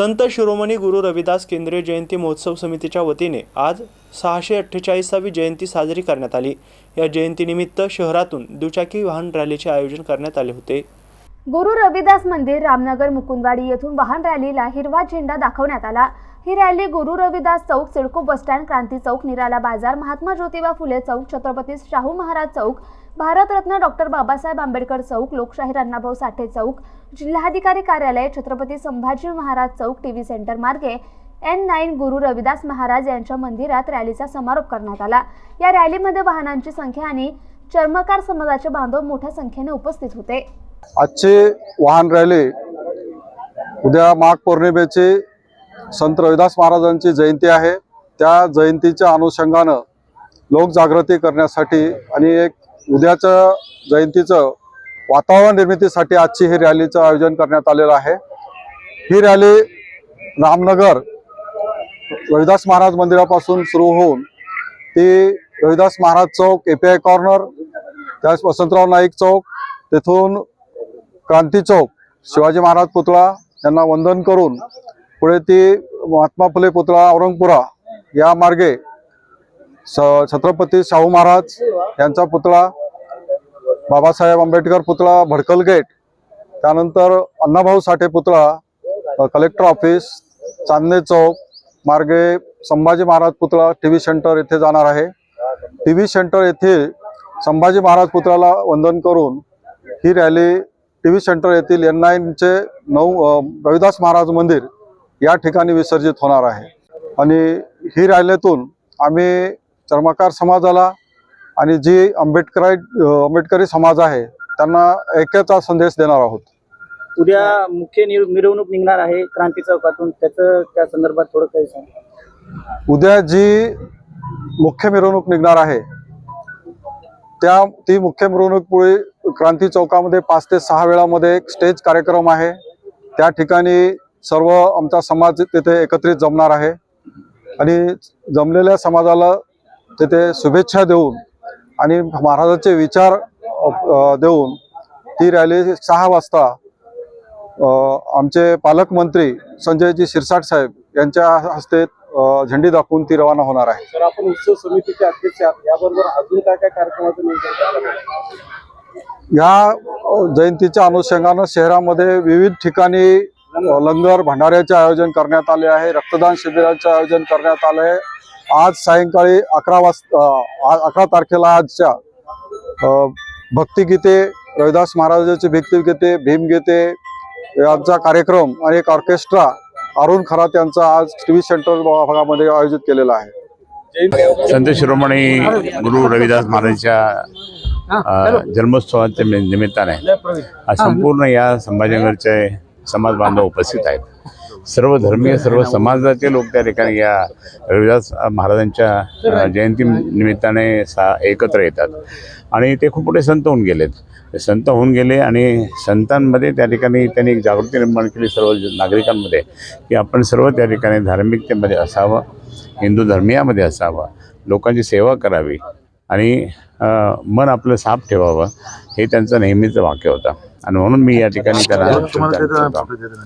संत शिरोमणी गुरु रविदास केंद्रीय जयंती महोत्सव समितीच्या वतीने आज सहाशे अठ्ठेचाळीसावी जयंती साजरी करण्यात आली. या जयंतीनिमित्त शहरातून दुचाकी वाहन रॅलीचे आयोजन करण्यात आले होते. गुरु रविदास मंदिर रामनगर मुकुंदवाडी येथून वाहन रॅलीला हिरवा झेंडा दाखवण्यात आला. ही rally Guru Ravidas Chowk CIDCO bus stand Kranti Chowk Nirala Bazar Mahatma Jyotiba Phule Chowk Chhatrapati Shahu Maharaj Chowk Bharat Ratna doctor Babasaheb Ambedkar Chowk Lokshahir Annabhau Sathe Chowk जिल्हाधिकारी कार्यालय छत्रपती संभाजी महाराज चौक टीव्ही सेंटर मार्गे N nine Guru Ravidas Maharaj यांच्या मंदिरात रॅलीचा समारोप करण्यात आला. या रॅलीमध्ये वाहनांची संख्या आणि चर्मकार समाजाचे बांधव मोठ्या संख्येने उपस्थित होते. आजची वाहन रॅली उद्या माघ पौर्णिमेची संत रविदास महाराजांची जयंती आहे. त्या जयंतीच्या अनुषंगानं लोकजागृती करण्यासाठी आणि एक उद्याच्या जयंतीचं वातावरण निर्मितीसाठी आजची ही रॅलीचं आयोजन करण्यात आलेलं आहे. ही रॅली रामनगर रविदास महाराज मंदिरापासून सुरू होऊन ती Ravidas Maharaj Chowk A P I corner त्याच वसंतराव नाईक चौक तेथून क्रांती चौक शिवाजी महाराज पुतळा यांना वंदन करून पुढे ती महात्मा फुले पुतळा औरंगपुरा या मार्गे स छत्रपती शाहू महाराज यांचा पुतळा बाबासाहेब आंबेडकर पुतळा भडकल गेट त्यानंतर अण्णाभाऊ साठे पुतळा कलेक्टर ऑफिस चांदणे चौक मार्गे संभाजी महाराज पुतळा टी व्ही सेंटर येथे जाणार आहे. टी व्ही सेंटर येथे संभाजी महाराज पुतळ्याला वंदन करून ही रॅली टी व्ही सेंटर येथील एन नाईनचे नऊ रविदास महाराज मंदिर या ठिकाणी विसर्जित होणार आहे. आणि ही रॅलीतून आम्ही चर्मकार समाजाला आणि जी आंबेडकराई आंबेडकरी समाज आहे त्यांना ऐक्याचा संदेश देणार आहोत. उद्या मुख्य निर- मिरवणूक निघणार आहे क्रांती चौकातून. त्याचं त्या संदर्भात थोडं काही सांग. उद्या जी मुख्य मिरवणूक निघणार आहे त्या ती मुख्य मिरवणूक पुढे क्रांती चौकामध्ये पाच ते सहा वेळामध्ये एक स्टेज कार्यक्रम आहे. त्या ठिकाणी सर्व आमचा समाज तिथे एकत्रित जमणार आहे. आणि जमलेल्या समाजाला तिथे शुभेच्छा देऊन आणि महाराजांचे विचार देऊन ती रॅली सहा वाजता आमचे पालकमंत्री संजयजी शिरसाट साहेब यांच्या हस्ते झेंडी दाखवून ती रवाना होणार आहे. आपण उत्सव समितीचे अध्यक्ष आहात. याबरोबर अजून काय काय कार्यक्रमाचं नियोजन या जयंतीच्या अनुषंगानं शहरामध्ये विविध ठिकाणी लंगर भंडाऱ्याचे आयोजन करण्यात आले आहे रक्तदान शिबिराचे आयोजन करण्यात आले आहे. आज सायंकाळी अकरा वाजता अकरा तारखेला आजच्या भक्तिगीते रविदास महाराजांची भक्तिगीते भीमगीते यांचा कार्यक्रम आणि एक ऑर्केस्ट्रा अरुण खरात यांचा आज टी व्ही सेंटर भागामध्ये आयोजित केलेला आहे. संत शिरोमणी गुरु रविदास महाराजांच्या जन्मोत्सवाच्या निमित्ताने संपूर्ण या संभाजीनगरचे समाज बांधव उपस्थित आहेत. सर्व धर्मीय सर्व समाजाचे लोक त्या ठिकाणी या रविदास महाराजांच्या जयंती निमित्ताने सा एकत्र येतात. आणि ते खूप मोठे संत होऊन गेलेत. संत होऊन गेले आणि संतांमध्ये त्या ठिकाणी त्यांनी एक जागृती निर्माण केली सर्व नागरिकांमध्ये की आपण सर्व त्या ठिकाणी धार्मिकतेमध्ये असावं हिंदू धर्मियामध्ये असावं लोकांची सेवा करावी आणि मन आपलं साफ ठेवावं हे त्यांचं नेहमीचं वाक्य होतं आणि म्हणून मी या ठिकाणी त्यांना.